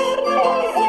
Oh,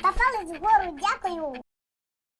Та палець вгору, дякую.